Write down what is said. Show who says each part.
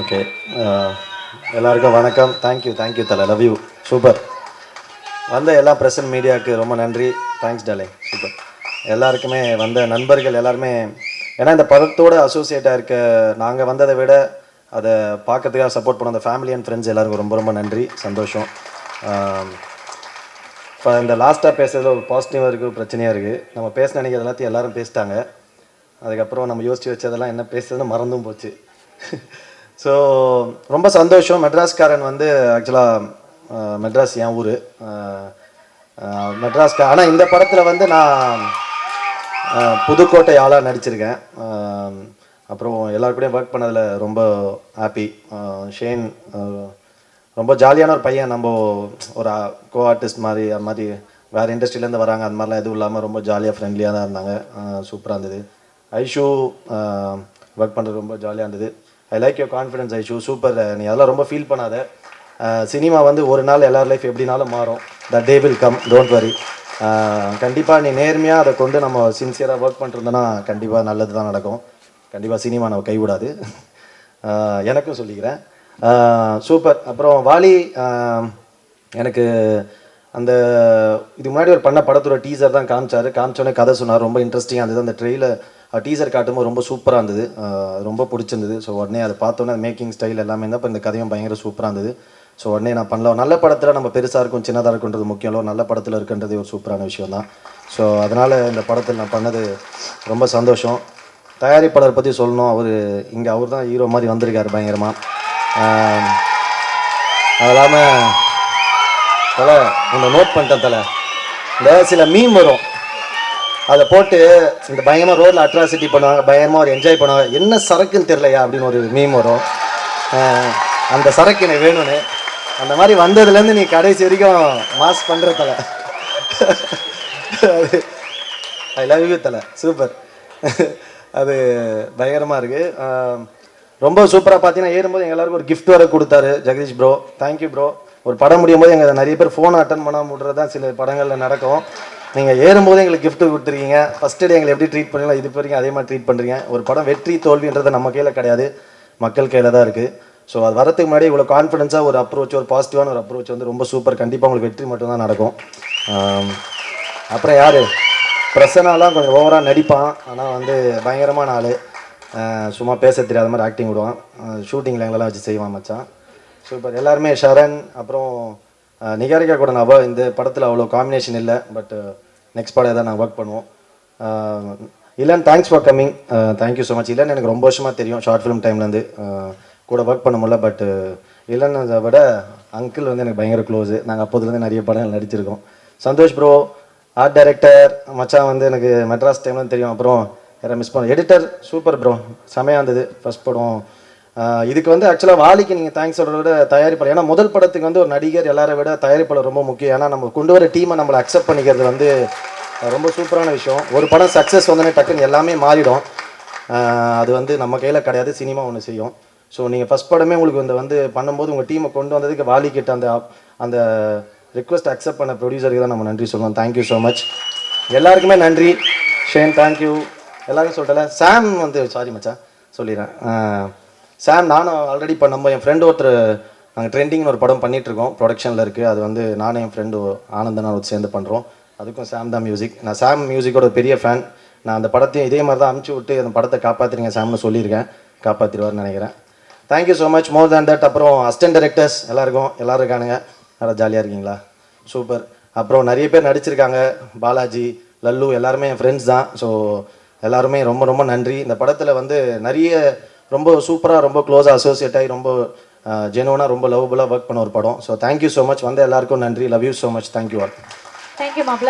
Speaker 1: Okay uh, எல்லாருக்கும் வணக்கம். Thank you thank you தலை. லவ் யூ சூப்பர் வந்த எல்லா பிரசன்ட் மீடியாவுக்கு ரொம்ப நன்றி. தேங்க்ஸ் டாலே சூப்பர் எல்லாருக்குமே வந்த நண்பர்கள் எல்லாருமே ஏன்னா இந்த படத்தோடு அசோசியேட்டாக இருக்க நாங்கள் வந்ததை விட அதை பார்க்கறதுக்காக சப்போர்ட் பண்ண அந்த ஃபேமிலி அண்ட் ஃப்ரெண்ட்ஸ் எல்லாருக்கும் ரொம்ப ரொம்ப நன்றி. சந்தோஷம். Um, இப்போ இந்த லாஸ்ட்டாக பேசுகிறது ஒரு பாசிட்டிவாக இருக்குது பிரச்சனையாக இருக்குது நம்ம பேச நினைக்கிறது எல்லாத்தையும் எல்லோரும் பேசிட்டாங்க. அதுக்கப்புறம் நம்ம யோசித்து வச்சதெல்லாம் என்ன பேசுறதுன்னு மறந்தும் போச்சு. ஸோ ரொம்ப சந்தோஷம். மெட்ராஸ்காரன் வந்து ஆக்சுவலாக மெட்ராஸ் என் ஊர். மெட்ராஸ்க்கு ஆனால் இந்த படத்தில் வந்து நான் புதுக்கோட்டை ஆளாக நடிச்சிருக்கேன். அப்புறம் எல்லாருக்கூடையும் ஒர்க் பண்ணதில் ரொம்ப ஹாப்பி ஷேன் ரொம்ப ஜாலியான ஒரு பையன். நம்ம ஒரு கோ ஆர்டிஸ்ட் மாதிரி அது மாதிரி வேறு இண்டஸ்ட்ரியிலேருந்து வராங்க. அந்த மாதிரிலாம் எதுவும் இல்லாமல் ரொம்ப ஜாலியாக ஃப்ரெண்ட்லியாக தான் இருந்தாங்க. சூப்பராக இருந்தது. ஐஷு ஒர்க் பண்ணுறது ரொம்ப ஜாலியாக இருந்தது. I like your confidence Aishu super நீ அதெல்லாம் ரொம்ப ஃபீல் பண்ணாத. Uh, சினிமா வந்து ஒரு நாள் எல்லார் லைஃப் எப்படினாலும் மாறும். The day will come don't worry கண்டிப்பாக நீ நேர்மையாக அதை கொண்டு நம்ம சின்சியராக ஒர்க் பண்ணிருந்தோன்னா கண்டிப்பாக நல்லது தான் நடக்கும். கண்டிப்பாக சினிமா நம்ம கைவிடாது. Uh, எனக்கும் சொல்லிக்கிறேன். Uh, சூப்பர் அப்புறம் வாலி um, எனக்கு அந்த இது முன்னாடி ஒரு பண்ண படத்தோட டீசர் தான் காமிச்சார். காமிச்சோடனே கதை சொன்னார். ரொம்ப இன்ட்ரெஸ்டிங்காக இருந்தது. அந்த ட்ரெயில டீசர் காட்டும்போது ரொம்ப சூப்பராக இருந்தது. ரொம்ப பிடிச்சிருந்தது. ஸோ உடனே அதை பார்த்தோன்னே மேக்கிங் ஸ்டைல் எல்லாமே இருந்தால் இப்போ இந்த கதையும் பயங்கர சூப்பராக இருந்தது. ஸோ உடனே நான் பண்ணலாம். நல்ல படத்தில் நம்ம பெருசாக இருக்கும் சின்னதாக இருக்குன்றது முக்கியம் இல்லை. நல்ல படத்தில் இருக்குன்றது ஒரு சூப்பரான விஷயம் தான். ஸோ அதனால் இந்த படத்தில் நான் பண்ணது ரொம்ப சந்தோஷம். தயாரிப்பாளர் பற்றி சொல்லணும். அவர் இங்கே அவர் தான் ஹீரோ மாதிரி வந்திருக்கார் பயங்கரமாக அது இல்லாமல் தலை உன்னை நோட் பண்ணிட்டேன் தலை. இந்த சில மீம் வரும். அதை போட்டு இந்த பயங்கரமாக ரோட்டில் அட்ராசிட்டி பண்ணுவாங்க பயங்கரமாக ஒரு என்ஜாய் பண்ணுவாங்க. என்ன சரக்குன்னு தெரிலையா அப்படின்னு ஒரு மீம் வரும். அந்த சரக்கு எனக்கு வேணும்னு. அந்த மாதிரி வந்ததுலேருந்து நீ கடைசி வரைக்கும் மாஸ் பண்ணுற தலை. ஐ லவ் யூ தலை. சூப்பர் அது பயங்கரமாக இருக்குது ரொம்ப சூப்பராக பார்த்தீங்கன்னா ஏறும்போது எங்க எல்லாருக்கும் ஒரு கிஃப்ட் வர கொடுத்தாரு ஜெகதீஷ் ப்ரோ தேங்க்யூ ப்ரோ ஒரு படம் முடியும் போது எங்கள் நிறைய பேர் ஃபோன் அட்டன் பண்ணாமல் விடுறது தான் சில படங்களில் நடக்கும். நீங்கள் ஏறும்போது எங்களுக்கு கிஃப்ட்டு கொடுத்துருக்கீங்க. ஃபஸ்ட் டே எங்களை எப்படி ட்ரீட் பண்ணீங்களோ இது வரைக்கும் அதே மாதிரி ட்ரீட் பண்ணுறீங்க ஒரு படம் வெற்றி தோல்வின்றது நம்ம கையில் கிடையாது. மக்கள் கையில் தான் இருக்குது ஸோ அது வரதுக்கு முன்னாடி இவ்வளோ கான்ஃபிடென்ஸாக ஒரு அப்ரோச் ஒரு பாசிட்டிவான ஒரு அப்ரோச் வந்து ரொம்ப சூப்பர் கண்டிப்பாக உங்களுக்கு வெற்றி மட்டும்தான் நடக்கும். அப்புறம் யார்? பிரசனாலாம் கொஞ்சம் ஓவராக நடிப்பான். ஆனால் வந்து பயங்கரமான ஆள். சும்மா பேச தெரியாத மாதிரி ஆக்டிங் விடுவான். ஷூட்டிங்கில் எங்களெல்லாம் வச்சு செய்வான் மச்சான். சூப்பர் எல்லாருமே ஷரண். அப்புறம் அஹ், நிகாரிகா கூட நான் இந்த படத்தில் அவ்வளோ காம்பினேஷன் இல்லை. பட் நெக்ஸ்ட் படம் எதாவது நாங்கள் ஒர்க் பண்ணுவோம். அஹ், thanks for coming thank you so much Ilan எனக்கு ரொம்ப வருஷமாக தெரியும் ஷார்ட் ஃபிலிம் டைம்லேருந்து கூட ஒர்க் பண்ண முடியல பட் இளன் அதை விட அங்கிள் வந்து எனக்கு பயங்கர க்ளோஸு நாங்கள் அப்போதுலேருந்து நிறைய படங்கள் நடிச்சிருக்கோம். சந்தோஷ் ப்ரோ ஆர்ட் டைரக்டர் மச்சான் வந்து எனக்கு மெட்ராஸ் டைம்லாம் தெரியும். அப்புறம் யாரை மிஸ் பண்ண எடிட்டர் சூப்பர் ப்ரோ செமையாக இருந்தது. ஃபர்ஸ்ட் படம் இதுக்கு வந்து ஆக்சுவலாக வாலிக்கு நீங்கள் தேங்க்ஸ் சொல்கிறத விட தயாரிப்பாளர். ஏன்னா முதல் படத்துக்கு வந்து ஒரு நடிகர் எல்லாரை விட தயாரிப்பாளர் ரொம்ப முக்கியம். ஏன்னா நம்ம கொண்டு வர டீமை நம்மளை அக்செப்ட் பண்ணிக்கிறது வந்து ரொம்ப சூப்பரான விஷயம். ஒரு படம் சக்ஸஸ் வந்தோடனே டக்குன்னு எல்லாமே மாறிடும். அது வந்து நம்ம கையில் கிடையாது சினிமா ஒன்று செய்யும். ஸோ நீங்கள் ஃபஸ்ட் படமே உங்களுக்கு இந்த வந்து பண்ணும்போது உங்கள் டீமை கொண்டு வந்ததுக்கு வாலி அந்த அந்த ரிக்வஸ்ட் அக்செப்ட் பண்ண ப்ரொடியூசருக்கு தான் நம்ம நன்றி சொல்லுவோம் தேங்க்யூ ஸோ மச் எல்லாருக்குமே நன்றி. ஷேன் தேங்க்யூ எல்லாருக்கும் சொல்லிட்டல சாம் வந்து சாரி மச்சா சொல்லிடுறேன். சாம் நானும் ஆல்ரெடி இப்போ நம்ம என் ஃப்ரெண்டு ஒருத்தர் நாங்கள் ட்ரெண்டிங்னு ஒரு படம் பண்ணிகிட்ருக்கோம் ப்ரொடக்ஷனில் இருக்குது அது வந்து நானும் என் ஃப்ரெண்டு ஆனந்தனா ஒரு சேர்ந்து பண்ணுறோம் அதுக்கும் சாம் தான் மியூசிக் நான் சாம் மியூசிக்கோட பெரிய ஃபேன் நான் அந்த படத்தையும் இதே மாதிரி தான் அமுச்சு விட்டு அந்த படத்தை காப்பாற்றுறீங்க சாம்னு சொல்லியிருக்கேன். காப்பாற்றிடுவார்னு நினைக்கிறேன். Thank you so much more than that அப்புறம் அஸ்டன் டேரக்டர்ஸ் எல்லாருக்கும் எல்லோரும் இருக்கானுங்க. நல்லா ஜாலியாக இருக்கீங்களா? சூப்பர் அப்புறம் நிறைய பேர் நடிச்சிருக்காங்க. பாலாஜி லல்லு எல்லாருமே என் ஃப்ரெண்ட்ஸ் தான். ஸோ எல்லாருமே ரொம்ப ரொம்ப நன்றி. இந்த படத்தில் வந்து நிறைய ரொம்ப சூப்பராக ரொம்ப க்ளோஸாக அசோசியேட் ஆகி ரொம்ப ஜெனுவனாக ரொம்ப லவ்வபுளாக ஒர்க் பண்ண ஒரு படம். ஸோ தேங்க்யூ ஸோ மச் வந்த எல்லாருக்கும் நன்றி. Love you so much thank you all
Speaker 2: thank you மாப்ள